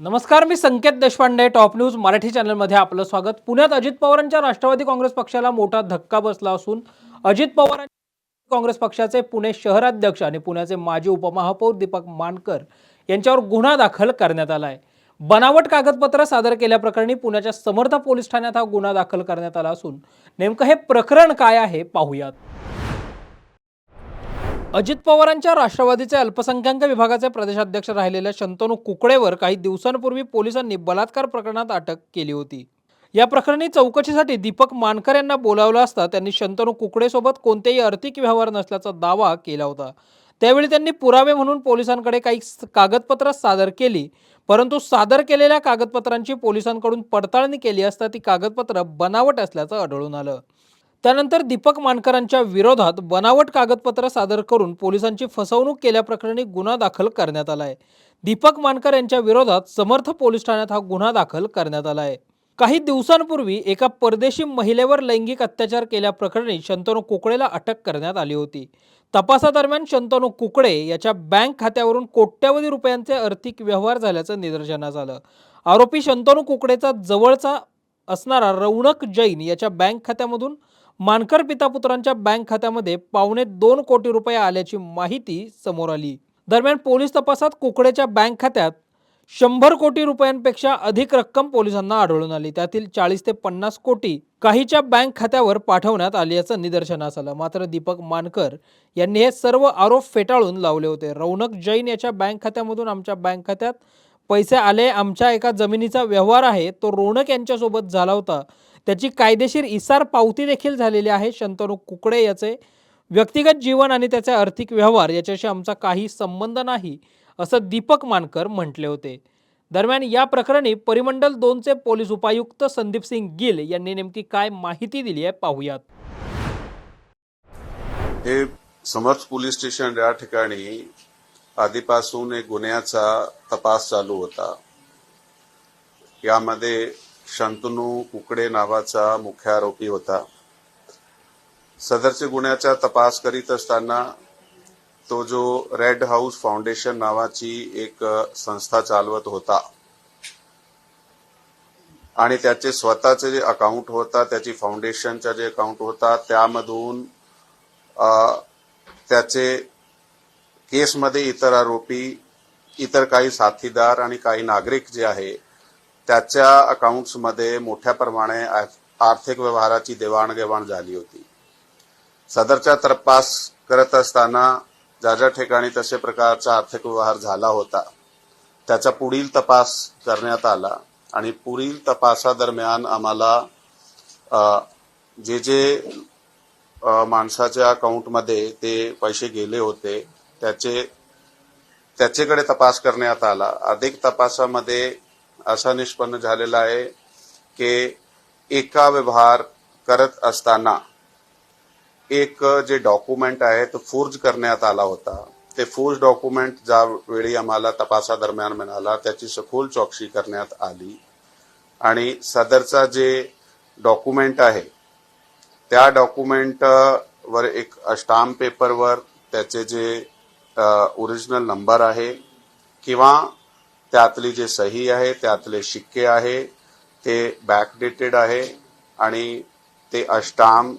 नमस्कार मी Sanket Deshpande top news Marathi चॅनलमध्ये आपलं स्वागत. पुण्यात अजित पवारांच्या राष्ट्रवादी काँग्रेस पक्षाला मोठा धक्का बसला असून अजित पवार काँग्रेस पक्षाचे पुणे शहराध्यक्ष आणि पुण्याचे माजी उपमहापौर दीपक मानकर यांच्यावर गुन्हा दाखल करण्यात आला आहे बनावट कागदपत्र सादर केल्याप्रकरणी पुण्याच्या समर्थ पोलीस ठाण्यात हा गुन्हा दाखल करण्यात आला असून नेमकं हे प्रकरण काय आहे पाहूयात. अजित पवारांच्या राष्ट्रवादीचे अल्पसंख्याक विभागाचे प्रदेशाध्यक्ष राहिलेल्या शंतनू कुकडेवर काही दिवसांपूर्वी पोलिसांनी बलात्कार प्रकरणात अटक केली होती. या प्रकरणी चौकशीसाठी दीपक मानकर यांना बोलावलं असता त्यांनी शंतनू कुकडेसोबत कोणतेही आर्थिक व्यवहार नसल्याचा दावा केला होता. त्यावेळी त्यांनी पुरावे म्हणून पोलिसांकडे काही कागदपत्रं कागदपत्र सादर केली परंतु सादर केलेल्या कागदपत्रांची पोलिसांकडून पडताळणी केली असता ती कागदपत्र बनावट असल्याचं आढळून आलं. त्यानंतर दीपक मानकरांच्या विरोधात बनावट कागदपत्र सादर करून पोलिसांची फसवणूक केल्याप्रकरणी गुन्हा दाखल करण्यात आला आहे दीपक मानकर यांच्या विरोधात समर्थ पोलीस ठाण्यात हा गुन्हा दाखल करण्यात आला आहे काही दिवसांपूर्वी एका परदेशी महिलेवर लैंगिक अत्याचार केल्याप्रकरणी शंतनू कुकडेला अटक करण्यात आली होती. तपासादरम्यान शंतनू कुकडे याच्या बँक खात्यावरून कोट्यवधी रुपयांचे आर्थिक व्यवहार झाल्याचं निदर्शनास आलं. आरोपी शंतनू कुकडेचा जवळचा असणारा रौनक जैन याच्या बँक खात्यामधून मानकर पितापुत्रांच्या बँक खात्यामध्ये पावणे दोन कोटी रुपये आल्याची माहिती समोर आली. दरम्यान पोलीस तपासात कुकडेच्या बँक खात्यात शंभर कोटी रुपयांपेक्षा अधिक रक्कम पोलिसांना आढळून आली. त्यातील चाळीस ते पन्नास कोटी काहीच्या बँक खात्यावर पाठवण्यात आल्याचं निदर्शनास आलं. मात्र दीपक मानकर यांनी हे सर्व आरोप फेटाळून लावले होते. रौनक जैन याच्या बँक खात्यामधून आमच्या बँक खात्यात पैसे आले आमच्या एका जमिनीचा व्यवहार आहे तो रोणक यांच्यासोबत झाला होता. त्याची कायदेशीर इसार पावती देखील झालेली आहे शंतनू कुकडे याचे व्यक्तिगत जीवन आणि त्याचे आर्थिक व्यवहार याच्याशी आमचा काही संबंध नाही असं दीपक मानकर म्हटले होते. दरम्यान या प्रकरणी परिमंडल दोनचे पोलीस उपायुक्त संदीप सिंग गिल यांनी नेमकी काय माहिती दिली आहे पाहूयात. हे समर्थ पोलीस स्टेशन या ठिकाणी आधीपासून एक गुन्ह्याचा तपास चालू होता. यामध्ये शंतनू कुकडे नावाचा मुख्य आरोपी होता. सदरचे गुन्ह्याचा तपास करीत असताना तो जो रेड हाऊस फाउंडेशन नावाची एक संस्था चालवत होता. आणि त्याचे स्वतःचे जे अकाउंट होता त्याची फाउंडेशनचा जे अकाउंट होता त्यामधून त्याचे केसमध्ये इतर आरोपी इतर काही साथीदार आणि काही नागरिक जे आहे त्याच्या अकाउंट्समध्ये मोठ्या प्रमाणे आर्थिक व्यवहाराची देवाणघेवाण झाली होती. सदरचा तपास करत असताना ज्या ज्या ठिकाणी तसे प्रकारचा आर्थिक व्यवहार झाला होता त्याचा पुढील तपास करण्यात आला आणि पुढील तपासादरम्यान आम्हाला जे जे माणसाच्या अकाउंटमध्ये ते पैसे गेले होते त्याचे त्याच्याकडे तपास करण्यात आला. अधिक तपासामध्ये असा निष्पन्न झालेला आहे की एका व्यवहार करत असताना एक जे डॉक्युमेंट आहे तो फोर्ज करण्यात आला होता. ते फोर्ज डॉक्युमेंट ज्या वेळी आम्हाला तपासादरम्यान मिळाला त्याची सखोल चौकशी करण्यात आली. आणि सदरचा जे डॉक्युमेंट आहे त्या डॉक्युमेंट वर एक स्टाम्प पेपरवर त्याचे जे ओरिजिनल नंबर आहे किंवा त्यातली जे सही आहे त्यातले शिक्के आहे ते बॅकडेटेड आहे आणि ते अष्टाम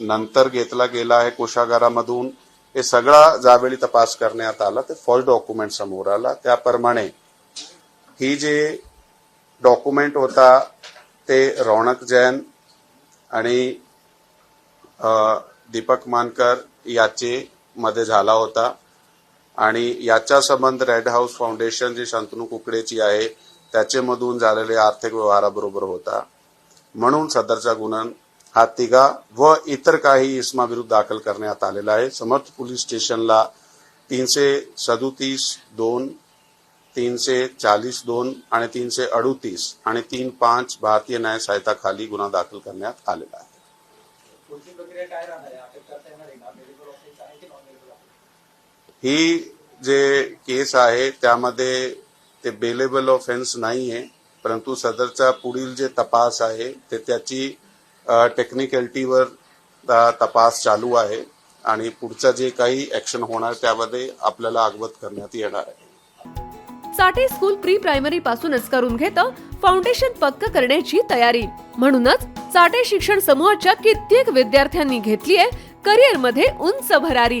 नंतर घेतला गेला आहे कोशागारामधून हे सगळा ज्यावेळी तपास करण्यात आला ते फॉल्स डॉक्युमेंट समोर आला. त्याप्रमाणे ही जे डॉक्युमेंट होता ते रौनक जैन आणि दीपक मानकर याचे मध्ये झाला होता. आणि याचा संबंध रेड हाऊस फाउंडेशन जी शांतनू कुकडेची आहे त्याच्यामधून झालेले आर्थिक व्यवहाराबरोबर होता. म्हणून सदरचा गुन्हा हा तिघा व इतर काही इसमाविरुद्ध दाखल करण्यात आलेला आहे. समर्थ पोलीस स्टेशनला तीनशे सदोतीस दोन तीनशे चाळीस दोन आणि तीनशे अडुतीस आणि तीन पाच भारतीय न्याय सहायताखाली गुन्हा दाखल करण्यात आलेला आहे? ही जे केस आहे त्यामध्ये ते बेलेबल ऑफेन्स नाही आहे परंतु सदरचा पुढील जे तपास आहे ते त्याची टेक्निकॅलिटीवर तपास चालू आहे आणि पुढचं जे काही ऍक्शन होणार त्यामध्ये आपल्याला अवगत करण्यात येणार आहे. साठे स्कूल प्री प्रायमरी पासूनच करून घेतं फाउंडेशन पक्क करण्याची तयारी. म्हणूनच साठे शिक्षण समूहाच्या कित्येक विद्यार्थ्यांनी घेतलीये करिअरमध्ये उंच भरारी.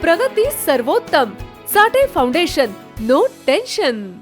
प्रगती सर्वोत्तम. साठे फाउंडेशन नो टेन्शन